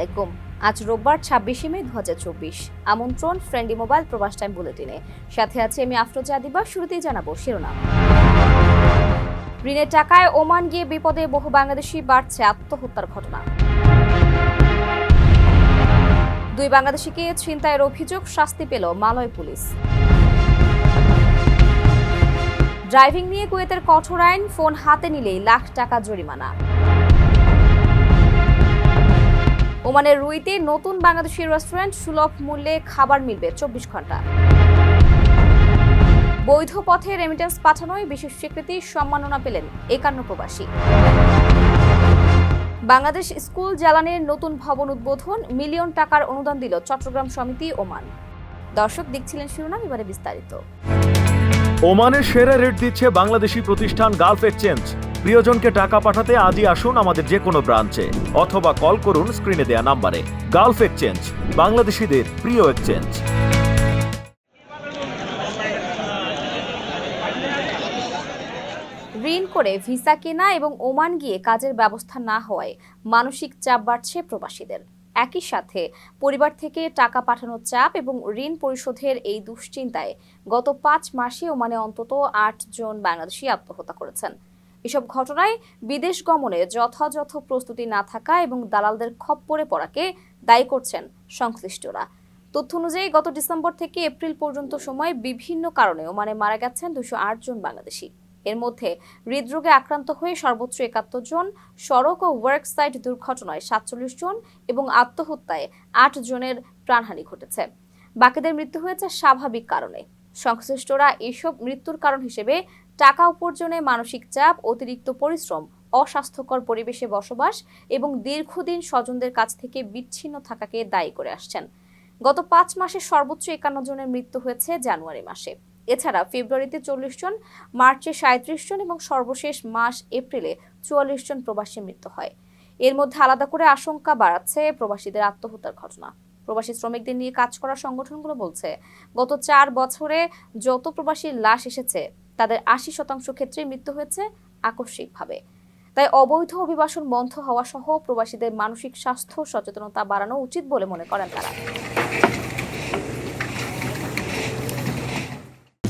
আলাইকুম। আজ রোববার ছাব্বিশে মে দু হাজার চব্বিশ। আমন্ত্রণ ফ্রেন্ডি মোবাইল প্রবাস টাইম বুলেটিনে। সাথে আছে আমি আফরোজা দিবা শুরুতেই জানাব শিরোনাম। ঋণের টাকায় ওমান গিয়ে বিপদে বহু বাংলাদেশি বাড়ছে আত্মহত্যার ঘটনা। দুই বাংলাদেশিকে ছিনতাইয়ের অভিযোগ শাস্তি পেল মালয় পুলিশ। ড্রাইভিং নিয়ে কুয়েতের কঠোর আইন, ফোন হাতে নিলেই লাখ টাকা জরিমানা। ওমানের রুইতে নতুন বাংলাদেশি রেস্টুরেন্ট সুলভ মূল্যে খাবার মিলবে চব্বিশ ঘণ্টা। বৈধ পথে রেমিটেন্স পাঠানোয় বিশেষ স্বীকৃতি সম্মাননা পেলেন একান্ন প্রবাসী। বাংলাদেশ স্কুল জ্বালানির নতুন ভবন উদ্বোধন, মিলিয়ন টাকার অনুদান দিল চট্টগ্রাম সমিতি ওমান। দর্শক দেখছিলেন শিরোনাম, এবারে বিস্তারিত। ওমানের সেরা রেট দিচ্ছে বাংলাদেশি প্রতিষ্ঠান গালফ এক্সচেঞ্জ। প্রিয়জনকে টাকা পাঠাতে আজই আসুন আমাদের যে কোনো ব্রাঞ্চে, অথবা কল করুন স্ক্রিনে দেয়া নাম্বারে। গালফ এক্সচেঞ্জ, বাংলাদেশিদের প্রিয় এক্সচেঞ্জ। ঋণ করে ভিসা কেনা এবং ওমান গিয়ে কাজের ব্যবস্থা না হওয়ায় মানসিক চাপ বাড়ছে প্রবাসীদের। একই সাথে পরিবার থেকে টাকা পাঠানোর চাপ এবং ঋণ পরিশোধের এই দুশ্চিন্তায় গত পাঁচ মাসে ওমানে অন্তত আট জন বাংলাদেশি আত্মহত্যা করেছেন। এসব ঘটনায় বিদেশ গমনে যথাযথ প্রস্তুতি না থাকা এবং দালালদের খপ্পরে পড়াকে দায়ী করছেন সংশ্লিষ্টরা। তথ্য অনুযায়ী গত ডিসেম্বর থেকে এপ্রিল পর্যন্ত সময় বিভিন্ন কারণে ওমানে মারা গেছেন দুশো জন বাংলাদেশি। এর মধ্যে হৃদরোগে আক্রান্ত হয়ে সর্বোচ্চ একাত্তর জন, সড়ক ও ওয়ার্ক সাইট দুর্ঘটনায় সাতচল্লিশ জন এবং আত্মহত্যায় আট জনের প্রাণহানি ঘটেছে। বাকিদের মৃত্যু হয়েছে স্বাভাবিক কারণে। সংশ্লিষ্টরা এসব মৃত্যুর কারণ হিসেবে টাকা উপার্জনে মানসিক চাপ, অতিরিক্ত পরিশ্রম, অস্বাস্থ্যকর পরিবেশে বসবাস এবং দীর্ঘদিন স্বজনদের কাছ থেকে বিচ্ছিন্ন থাকাকে দায়ী করে আসছেন। গত পাঁচ মাসে সর্বোচ্চ একান্ন জনের মৃত্যু হয়েছে জানুয়ারি মাসে। এছাড়া ফেব্রুয়ারিতে চল্লিশ জন, মার্চে সাঁত্রিশ জন এবং সর্বশেষ মাস এপ্রিলে চুয়াল্লিশ জন প্রবাসী মৃত্যু হয়। এর মধ্যে আলাদা করে আশঙ্কা বাড়াচ্ছে প্রবাসীদের আত্মহত্যার ঘটনা। প্রবাসী শ্রমিকদের নিয়ে কাজ করা সংগঠনগুলো বলছে, গত চার বছরে যত প্রবাসীর লাশ এসেছে তাদের আশি শতাংশ ক্ষেত্রে মৃত্যু হয়েছে আকস্মিকভাবে। তাই অবৈধ অভিবাসন বন্ধ হওয়া সহ প্রবাসীদের মানসিক স্বাস্থ্য সচেতনতা বাড়ানো উচিত বলে মনে করেন তারা।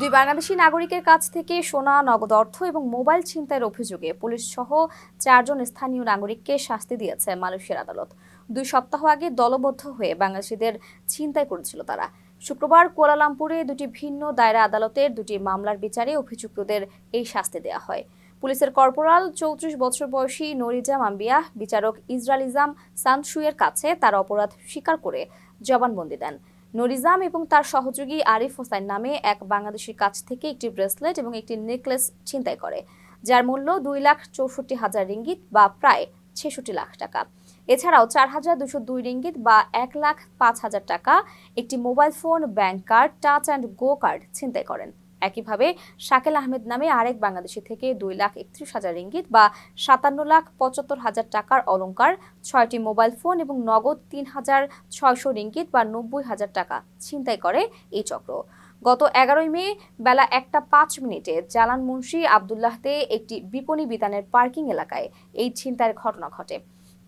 দুই বাংলাদেশি নাগরিকের কাছ থেকে সোনা, নগদ অর্থ এবং মোবাইল ছিনতাইয়ের অভিযোগে পুলিশ সহ চারজন স্থানীয় নাগরিককে শাস্তি দিয়েছে মালয়েশিয়ার আদালত। দুই সপ্তাহ আগে দলবদ্ধ হয়ে বাংলাদেশিদের ছিনতাই করেছিল তারা। শুক্রবার কুয়ালালামপুরে দুটি ভিন্ন দায়রা আদালতের দুটি মামলার বিচারে অভিযুক্তদের এই শাস্তি দেওয়া হয়। পুলিশের কর্পোরাল চৌত্রিশ বছর বয়সী নরিজাম আম্বিয়া, বিচারক ইসরালিজাম সানসুয়ের কাছে তার অপরাধ স্বীকার করে জবানবন্দি দেন। নরিজাম এবং তার সহযোগী আরিফ হোসাইন নামে এক বাংলাদেশির কাছ থেকে একটি ব্রেসলেট এবং একটি নেকলেস ছিনতাই করে, যার মূল্য দুই লাখ চৌষট্টি হাজার রিঙ্গিত বা প্রায় ছেষট্টি লাখ টাকা। এছাড়াও চার হাজার দুশো দুই রিঙ্গিত বা এক লাখ পাঁচ হাজার টাকা একটি mobile phone, bank card, touch and go card ছিনতাই করেন। একইভাবে শাকেল আহমেদ নামে আরেক বাংলাদেশি থেকে দুই লাখ একত্রিশ হাজার রিঙ্গিত বা সাতান্ন লাখ পঁচাত্তর হাজার টাকার অলঙ্কার ছয়টি মোবাইল ফোন এবং নগদ তিন হাজার ছয়শো রিঙ্গিত বা নব্বই হাজার টাকা ছিনতাই করে এই চক্র। গত এগারোই মে বেলা একটা পাঁচ মিনিটে জালান মুন্সি আবদুল্লাহতে একটি বিপণী বিতানের পার্কিং এলাকায় এই ছিনতাইয়ের ঘটনা ঘটে।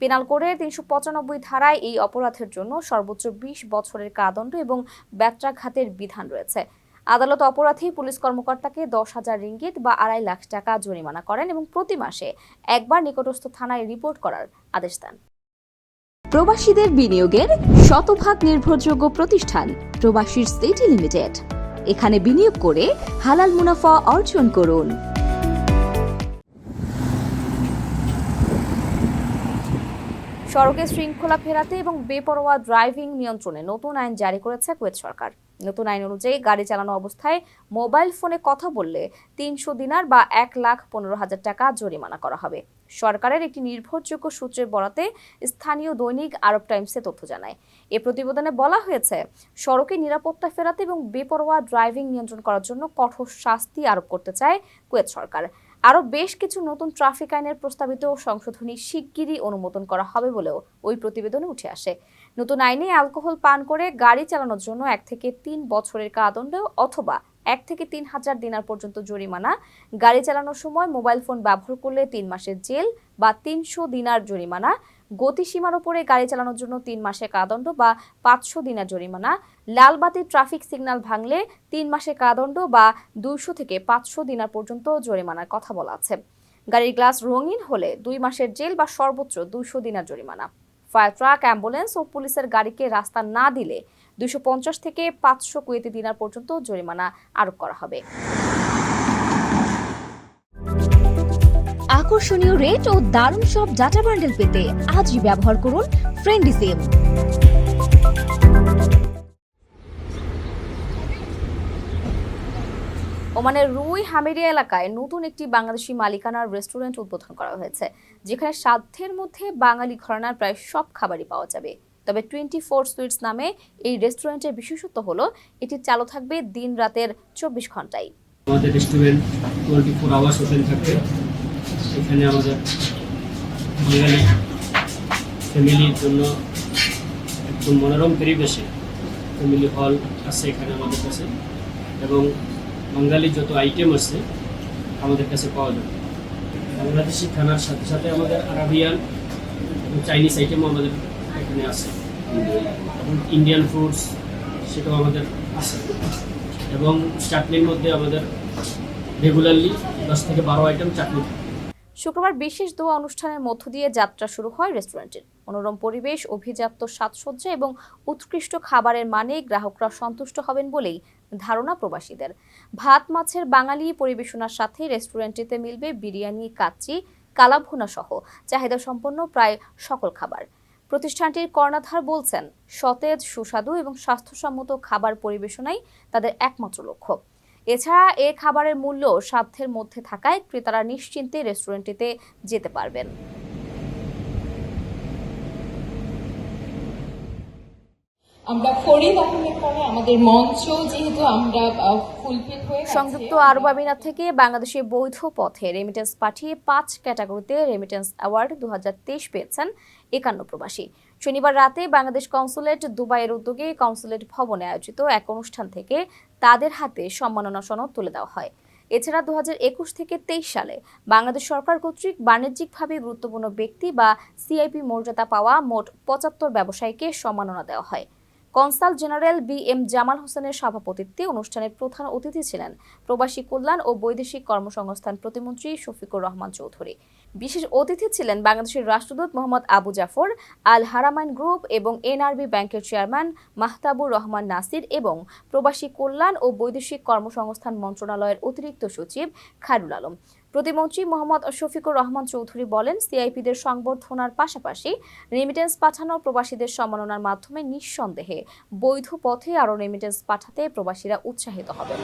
পেনাল কোডের তিনশো পঁচানব্বই ধারায় এই অপরাধের জন্য সর্বোচ্চ বিশ বছরের কারাদণ্ড এবং ব্যত্রাঘাতের বিধান রয়েছে। আদালত অপরাধী পুলিশ কর্মকর্তাকে দশ হাজার রিঙ্গিত বা আড়াই লাখ টাকা জরিমানা করেন এবং প্রতি মাসে একবার নিকটস্থ থানায় রিপোর্ট করার আদেশ দেন। প্রবাসীদের বিনিয়োগের শতভাগ নির্ভরযোগ্য প্রতিষ্ঠান প্রবাসীর সিটি লিমিটেড। এখানে বিনিয়োগ করে হালাল মুনাফা অর্জন করুন। সড়কে শৃঙ্খলা ফেরাতে এবং বেপরোয়া ড্রাইভিং নিয়ন্ত্রণে নতুন আইন জারি করেছে কুয়েত সরকার। নতুন আইন অনুযায়ী গাড়ি চালানো অবস্থায় মোবাইল ফোনে কথা বললে তিনশো দিনার বা এক লাখ পনেরো হাজার টাকা জরিমানা করা হবে। সরকারের একটি নির্ভরযোগ্য সূত্রের বরাতে স্থানীয় দৈনিক আরব টাইমসে তথ্য জানায়। এ প্রতিবেদনে বলা হয়েছে, সড়কে নিরাপত্তা ফেরাতে এবং বেপরোয়া ড্রাইভিং নিয়ন্ত্রণ করার জন্য কঠোর শাস্তি আরোপ করতে চায় কুয়েত সরকার। আরও বেশ কিছু নতুন ট্রাফিক আইনের প্রস্তাবিত সংশোধনী শিগগিরই অনুমোদন করা হবে বলেও ওই প্রতিবেদনে উঠে আসে। নতুন আইনে অ্যালকোহল পান করে গাড়ি চালানোর জন্য এক থেকে তিন বছরের কারাদণ্ড অথবা এক থেকে তিন হাজার দিনার পর্যন্ত জরিমানা। গাড়ি চালানোর সময় মোবাইল ফোন ব্যবহার করলে তিন মাসের জেল বা তিনশো দিনার জরিমানা। গতিসীমার উপরে গাড়ি চালানোর জন্য তিন মাসের কারাদণ্ড বা পাঁচশো দিনার জরিমানা। লাল বাতির ট্রাফিক সিগন্যাল ভাঙলে তিন মাসের কারাদণ্ড বা দুইশো থেকে পাঁচশো দিনার পর্যন্ত জরিমানার কথা বলা আছে। গাড়ির গ্লাস রঙিন হলে দুই মাসের জেল বা সর্বোচ্চ দুইশো দিনার জরিমানা। ফায়ার ট্রাক, অ্যাম্বুলেন্স ও পুলিশের গাড়িকে রাস্তা না দিলে দুশো থেকে পাঁচশো কুয়েতি দিনার পর্যন্ত জরিমানা আরোপ করা হবে। আকর্ষণীয় রেট ও দারুণ সব ডাটা বান্ডেল পেতে আজই ব্যবহার করুন ফ্রেন্ডি ওমানের রুই হামিরিয়া এলাকায় নতুন একটি বাংলাদেশি মালিকানার রেস্টুরেন্ট উদ্বোধন করা হয়েছে, যেখানে সাধ্যের মধ্যে বাঙালি ঘরানার প্রায় সব খাবারই পাওয়া যাবে। তবে টোয়েন্টি ফোর সুইটস নামে এই রেস্টুরেন্টের বিশেষত্ব হলো, এটি চালু থাকবে দিন রাতের চব্বিশ ঘন্টায় আমাদের restaurant twenty four hours open থাকবে। এখানে আমাদের বাঙালি ফ্যামিলির জন্য একদম মনোরম পরিবেশে ফ্যামিলি হল আছে এখানে আমাদের কাছে। এবং বাঙালি যত আইটেম আছে আমাদের কাছে পাওয়া যাবে। বাংলাদেশি খানার সাথে সাথে আমাদের আরাবিয়ান এবং চাইনিজ আইটেমও আমাদের এখানে আছে। এবং ইন্ডিয়ান ফুডস সেটাও আমাদের আছে। এবং চাটনির মধ্যে আমাদের রেগুলারলি দশ থেকে বারো আইটেম চাটনি শুক্রবার বিশেষ দোয়া অনুষ্ঠানের মধ্য দিয়ে যাত্রা শুরু হয় রেস্টুরেন্টের মনোরম পরিবেশ, অভিজাত সাজসজ্জা এবং উৎকৃষ্ট খাবারের মানে গ্রাহকরা সন্তুষ্ট হবেন বলেই ধারণা প্রবাসীদের। ভাত মাছের বাঙালি পরিবেশনার সাথে রেস্টুরেন্টটিতে মিলবে বিরিয়ানি, কাচ্চি, কালাভুনা সহ। চাহিদা সম্পন্ন প্রায় সকল খাবার। প্রতিষ্ঠানটির কর্ণাধার বলছেন, সতেজ, সুস্বাদু এবং স্বাস্থ্যসম্মত খাবার পরিবেশনাই তাদের একমাত্র লক্ষ্য। এছাড়া এ খাবারের মূল্য সাধ্যের মধ্যে থাকায় ক্রেতারা নিশ্চিন্তে রেস্টুরেন্টটিতে যেতে পারবেন। সংযুক্ত আরব আমিরাত থেকে বাংলাদেশে বৈধ পথে রেমিটেন্স পাঠিয়ে পাঁচ ক্যাটাগরিতে রেমিটেন্স অ্যাওয়ার্ড দু পেয়েছেন একান্ন প্রবাসী। শনিবার রাতে বাংলাদেশ কনসুলেট দুবাইয়ের উদ্যোগে কনসুলেট ভবনে আয়োজিত এক অনুষ্ঠান থেকে তাদের হাতে সম্মাননা সনদ তুলে দেওয়া হয়। এছাড়া দু হাজার একুশ থেকে তেইশ সালে বাংলাদেশ সরকার কর্তৃক বাণিজ্যিকভাবে গুরুত্বপূর্ণ ব্যক্তি বা সিআইপি মর্যাদা পাওয়া মোট পঁচাত্তর ব্যবসায়ীকে সম্মাননা দেওয়া হয়। Consul general B M Jamal হোসেনের সভাপতিত্বে অনুষ্ঠানের প্রধান অতিথি ছিলেন প্রবাসী কল্যাণ ও বৈদেশিক কর্মসংস্থান প্রতিমন্ত্রী শফিকুর রহমান চৌধুরী। বিশেষ অতিথি ছিলেন বাংলাদেশের রাষ্ট্রদূত মোহাম্মদ আবু জাফর, আল হারামাইন গ্রুপ এবং এনআরবি ব্যাংকের চেয়ারম্যান মাহতাবুর রহমান নাসির এবং প্রবাসী কল্যাণ ও বৈদেশিক কর্মসংস্থান মন্ত্রণালয়ের অতিরিক্ত সচিব খায়রুল আলম। প্রতিমন্ত্রী মোহাম্মদ শফিকুর রহমান চৌধুরী বলেন, সিআইপিদের সংবর্ধনার পাশাপাশি রেমিটেন্স পাঠানো প্রবাসীদের সম্মাননার মাধ্যমে নিঃসন্দেহে বৈধ পথে আরও রেমিটেন্স পাঠাতে প্রবাসীরা উৎসাহিত হবেন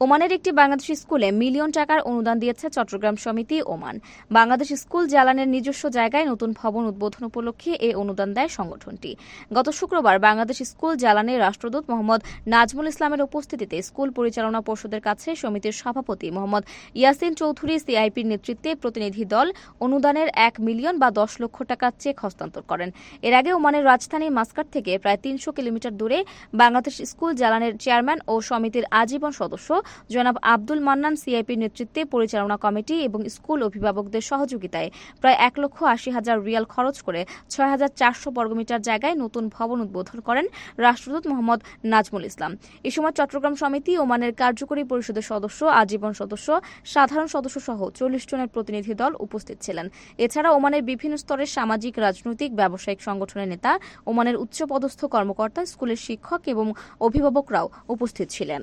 ওমানের একটি বাংলাদেশি স্কুলে মিলিয়ন টাকার অনুদান দিয়েছে চট্টগ্রাম সমিতি ওমান। বাংলাদেশ স্কুল জালানের নিজস্ব জায়গায় নতুন ভবন উদ্বোধন উপলক্ষে এই অনুদান দেয় সংগঠনটি। গত শুক্রবার বাংলাদেশ স্কুল জালানের রাষ্ট্রদূত মোহাম্মদ নাজমুল ইসলামের উপস্থিতিতে স্কুল পরিচালনা পর্ষদের কাছে সমিতির সভাপতি মোহাম্মদ ইয়াসিন চৌধুরী সিআইপির নেতৃত্বে প্রতিনিধি দল অনুদানের এক মিলিয়ন বা দশ লক্ষ টাকার চেক হস্তান্তর করেন। এর আগে ওমানের রাজধানী মাস্কাট থেকে প্রায় তিনশো কিলোমিটার দূরে বাংলাদেশ স্কুল জালানের চেয়ারম্যান ও সমিতির আজীবন সদস্য জনাব আব্দুল মান্নান সিআইপির নেতৃত্বে পরিচালনা কমিটি এবং স্কুল অভিভাবকদের সহযোগিতায় প্রায় এক লক্ষ আশি হাজার রিয়াল খরচ করে ছয় হাজার চারশো বর্গমিটার জায়গায় নতুন ভবন উদ্বোধন করেন রাষ্ট্রদূত মোহাম্মদ নাজমুল ইসলাম। এ সময় চট্টগ্রাম সমিতি, ওমানের কার্যকরী পরিষদের সদস্য, আজীবন সদস্য, সাধারণ সদস্য সহ চল্লিশ জনের প্রতিনিধি দল উপস্থিত ছিলেন। এছাড়া ওমানের বিভিন্ন স্তরের সামাজিক, রাজনৈতিক, ব্যবসায়িক সংগঠনের নেতা, ওমানের উচ্চপদস্থ কর্মকর্তা, স্কুলের শিক্ষক এবং অভিভাবকরাও উপস্থিত ছিলেন।